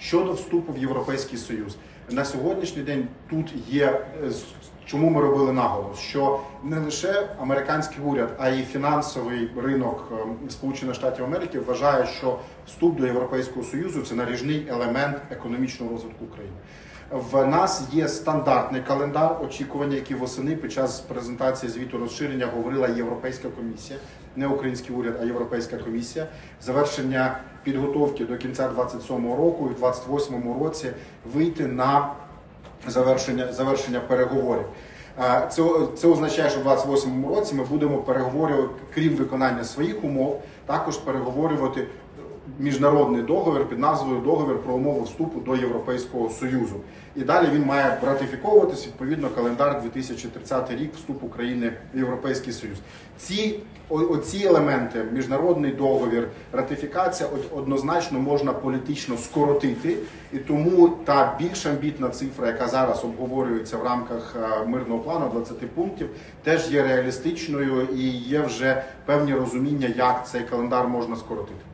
Щодо вступу в Європейський Союз, на сьогоднішній день тут є е, чому ми робили наголос, що не лише американський уряд, а й фінансовий ринок е, Сполучених Штатів Америки вважає, що вступ до Європейського Союзу це наріжний елемент економічного розвитку України. В нас є стандартний календар очікування, який восени під час презентації звіту розширення говорила Європейська комісія, не український уряд, а Європейська комісія. Завершення підготовки до кінця 27-го року і в 28-му році вийти на завершення, завершення переговорів. Це, це означає, що в 28-му році ми будемо переговорювати, крім виконання своїх умов, також переговорювати міжнародний договір під назвою Договір про умови вступу до Європейського Союзу. І далі він має ратифіковуватись відповідно календар 2030 рік вступ України в Європейський Союз. Ці оці елементи, міжнародний договір, ратифікація од- однозначно можна політично скоротити, і тому та більш амбітна цифра, яка зараз обговорюється в рамках е, мирного плану 20 пунктів, теж є реалістичною і є вже певні розуміння, як цей календар можна скоротити.